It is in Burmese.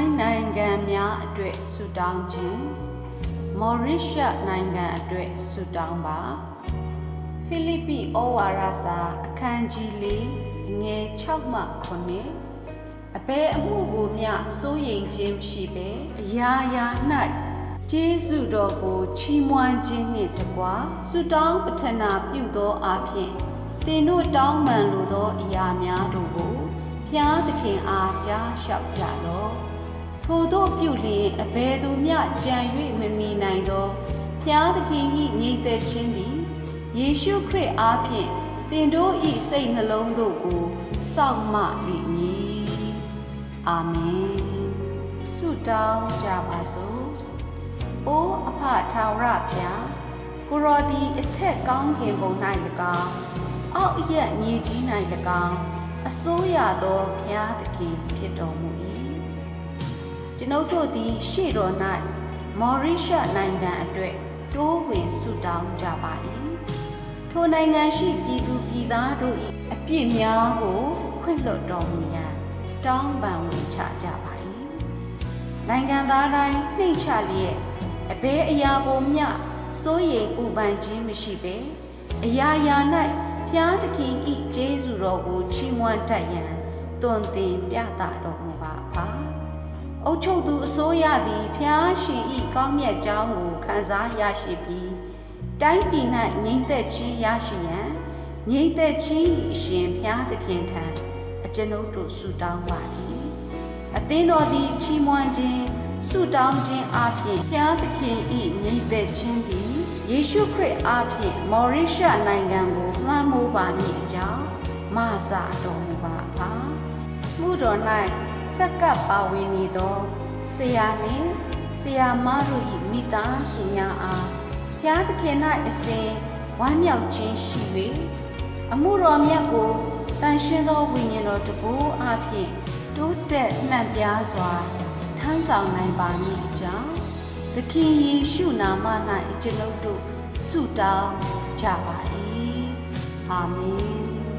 ထိုင်းနိုင်ငံများအတွက်ဆုတောင်းခြင်းမော်ရီရှပ်နိုင်ငံအတွက်ဆုတောင်းပါဖိလိပ္ပိဩဝါဒစာအခန်းကြီး၄အငယ်6မှ9အဘယ်အမှုကိုမျှစိုးရိမ်ခြင်းမရှိဘဲအရာရာ၌ကျေးဇူးတော်ကိုချီးမွမ်းခြင်းနှင့်တကွာဆုတောင်းပတနာပြုသောအဖြစ်သင်တို့တောင်းပန်လိုသောအရာများတို့ကိုဖျားသခင်အားကြားလျှောက်ကြလော့ ထိုတို့ပြုလျင်အဘယ်သူမျှကြံ၍မမီနိုင်သောဖျားသခင်၏ညီသက်ခြင်းသည်ယေရှုခရစ်အားဖြင့်သင်တို့၏စိတ်နှလုံးတို့ကိုစောင့်မလိမ့်မည်အာမင်ဆုတောင်းကြပါစို့အိုးအဖထာဝရဖျားကိုရောဒီအထက်ကောင်းခင်ပုံ၌၎င်းအောက်အရက်မြေကြီး၌၎င်းအစိုးရသောဖျားသခင်ဖြစ်တော်မူ၏ ကျွန်ုပ်တို့သည် ရှေ့တော်၌မော်ရီရှပ်နိုင်ငံအတွက်တိုးဝင်ဆုတောင်းကြပါ၏ထိုနိုင်ငံရှိပြည်သူပြည်သားတို့၏အပြစ်များကိုခွင့်လွှတ်တော်မူရန်တောင်းပန်ဝင်ချကြပါ၏နိုင်ငံသားတိုင်းနှိမ့်ချလျက်အဘဲအရာကိုမျှစိုးရိမ်ပူပန်ခြင်းမရှိဘဲအရာရာ၌ဖျားသခင်ဤကျေးဇူးတော်ကိုချီးမွမ်းတတ်ရန်တွင်တင်ပြသတော်မူပါဖာ အုတ်ချုပ်သူအစိုးရသည်ဖျားရှင်ဤကောင်းမြတ်ကြောင်းကိုခံစားရရှိပြီးတိုင်းပြည်၌ငြိမ့်သက်ခြင်းရရှိရန်ငြိမ့်သက်ခြင်း၏အရှင်ဖျားသခင်ထံအကျွန်ုပ်တို့ဆုတောင်းပါ၏အသင်းတော်သည်ချီးမွမ်းခြင်းဆုတောင်းခြင်းအပြင်ဖျားသခင်၏ငြိမ့်သက်ခြင်းသည်ယေရှုခရစ်အပြင်မော်ရီရှနိုင်ငံကိုလွှမ်းမိုးပါမည်အကြောင်းမဆာတော်မူပါပါမှုတော်၌ စက္ကပ်ပါဝင်နေသောဆရာနှင့်ဆရာမတို့၏မိသားစုများအားဖျားသခင်၌အစဉ်ဝမ်းမြောက်ခြင်းရှိ၍အမှုတော်မြတ်ကိုတန်ရှင်းသောဝိညာဉ်တော်တကူအဖြစ်တိုးတက်နှံ့ပြားစွာထမ်းဆောင်နိုင်ပါမည်အကြောင်းသခင်ယေရှုနာမ၌ကျွန်ုပ်တို့ဆုတောင်းကြပါ၏အာမင်